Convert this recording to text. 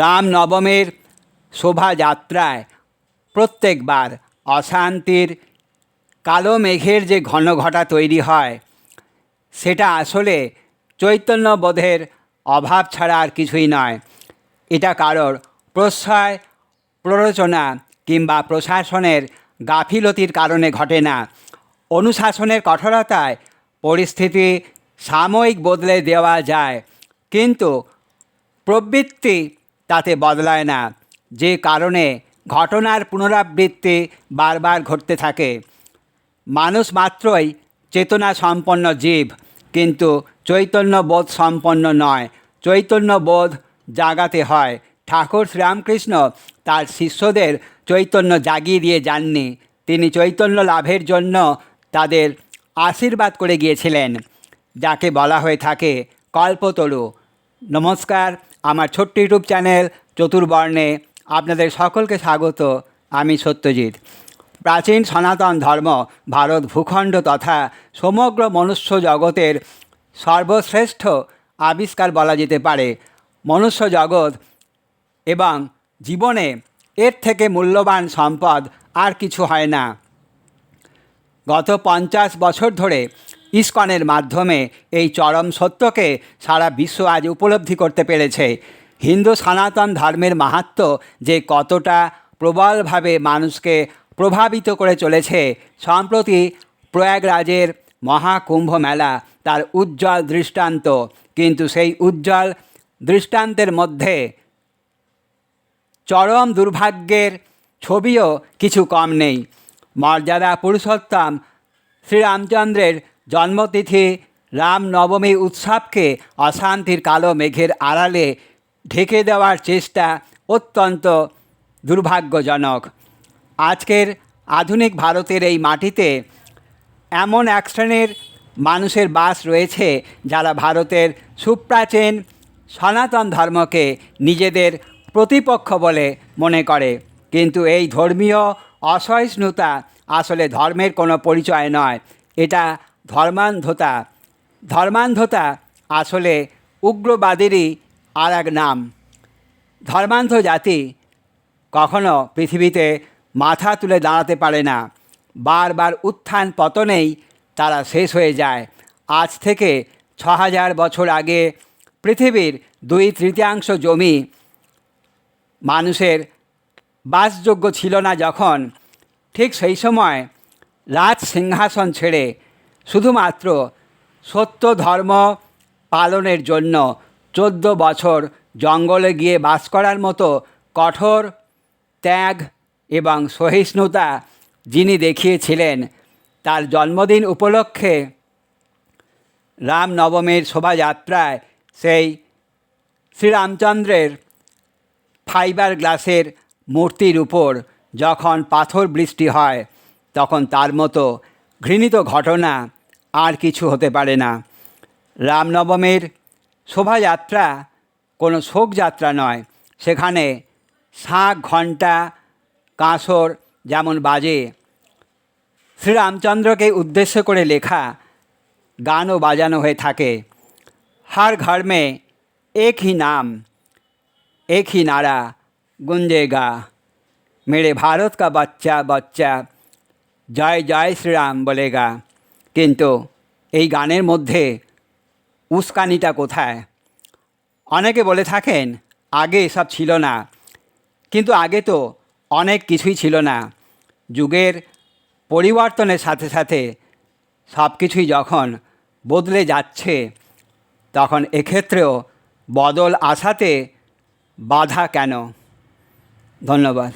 রামনবমীর শোভাযাত্রায় প্রত্যেকবার অশান্তির কালো মেঘের যে ঘন ঘটা তৈরি হয়, সেটা আসলে চৈতন্যবোধের অভাব ছাড়া আর কিছুই নয়। এটা কারোর প্রশ্রয়, প্ররোচনা কিংবা প্রশাসনের গাফিলতির কারণে ঘটে না। অনুশাসনের কঠোরতায় পরিস্থিতি সাময়িক বদলে দেওয়া যায়, কিন্তু প্রবৃত্তি তাতে বদলায় না। যে কারণে ঘটনার পুনরাবৃত্তি বারবার ঘটতে থাকে। মানুষ মাত্রই চেতনা সম্পন্ন জীব, কিন্তু চৈতন্যবোধ সম্পন্ন নয়। চৈতন্যবোধ জাগাতে হয়। ঠাকুর শ্রীরামকৃষ্ণ তার শিষ্যদের চৈতন্য জাগিয়ে দিয়ে যাননি। তিনি চৈতন্য লাভের জন্য তাদের আশীর্বাদ করে গিয়েছিলেন। যাকে বলা হয়ে থাকে কল্পতরু। নমস্কার। আমার ছোট্ট ইউটিউব চ্যানেল চতুর্বর্ণে আপনাদের সকলকে স্বাগত। আমি সত্যজিৎ। প্রাচীন সনাতন ধর্ম, ভারত ভূখণ্ড তথা সমগ্র মনুষ্য জগতের সর্বশ্রেষ্ঠ আবিষ্কার বলা যেতে পারে। মনুষ্য জগৎ এবং জীবনে এর থেকে মূল্যবান সম্পদ আর কিছু হয় না। গত পঞ্চাশ বছর ধরে ইস্কনের মাধ্যমে এই চরম সত্যকে সারা বিশ্ব আজ উপলব্ধি করতে পেরেছে। হিন্দু সনাতন ধর্মের মাহাত্ম যে কতটা প্রবলভাবে মানুষকে প্রভাবিত করে চলেছে, সম্প্রতি প্রয়াগরাজের মহাকুম্ভ মেলা তার উজ্জ্বল দৃষ্টান্ত। কিন্তু সেই উজ্জ্বল দৃষ্টান্তের মধ্যে চরম দুর্ভাগ্যের ছবিও কিছু কম নেই। মর্যাদা পুরুষোত্তম শ্রীরামচন্দ্রের জন্মতিথি রামনবমী উৎসবকে অশান্তির কালো মেঘের আড়ালে ঢেকে দেওয়ার চেষ্টা অত্যন্ত দুর্ভাগ্যজনক। আজকের আধুনিক ভারতের এই মাটিতে এমন এক শ্রেণির মানুষের বাস রয়েছে যারা ভারতের সুপ্রাচীন সনাতন ধর্মকে নিজেদের প্রতিপক্ষ বলে মনে করে। কিন্তু এই ধর্মীয় অসহিষ্ণুতা আসলে ধর্মের কোনো পরিচয় নয়। এটা ধর্মান্ধতা ধর্মান্ধতা আসলে উগ্রবাদেরই আর এক নাম। ধর্মান্ধ জাতি কখনো পৃথিবীতে মাথা তুলে দাঁড়াতে পারে না। বারবার উত্থান পতনেই তারা শেষ হয়ে যায়। আজ থেকে ছ হাজার বছর আগে পৃথিবীর দুই তৃতীয়াংশ জমি মানুষের বাসযোগ্য ছিল না যখন, ঠিক সেই সময় রাজ সিংহাসন ছেড়ে শুধুমাত্র সত্য ধর্ম পালনের জন্য চোদ্দ বছর জঙ্গলে গিয়ে বাস করার মতো কঠোর ত্যাগ এবং সহিষ্ণুতা যিনি দেখিয়েছিলেন, তার জন্মদিন উপলক্ষে রামনবমীর শোভাযাত্রায় সেই শ্রীরামচন্দ্রের ফাইবার গ্লাসের মূর্তির উপর যখন পাথর বৃষ্টি হয়, তখন তার মতো ঘৃণিত ঘটনা আর কিছু হতে পারে না রামনবমীর শোভাযাত্রা কোনো শোকযাত্রা নয় সেখানে শাঁখ ঘণ্টা কাঁসর যেমন বাজে শ্রীরামচন্দ্রকে উদ্দেশ্য করে লেখা গানও বাজানো হয়ে থাকে हर घर में एक ही नाम एक ही नारा गुंजेगा मेरे भारत का बच्चा बच्चा জয় জয় শ্রীরাম বলেগা কিন্তু এই গানের মধ্যে উস্কানিটা কোথায়? অনেকে বলে থাকেন, আগে এসব ছিল না। কিন্তু আগে তো অনেক কিছুই ছিল না। যুগের পরিবর্তনের সাথে সাথে সব কিছুই যখন বদলে যাচ্ছে, তখন এক্ষেত্রেও বদল আসাতে বাধা কেন? ধন্যবাদ।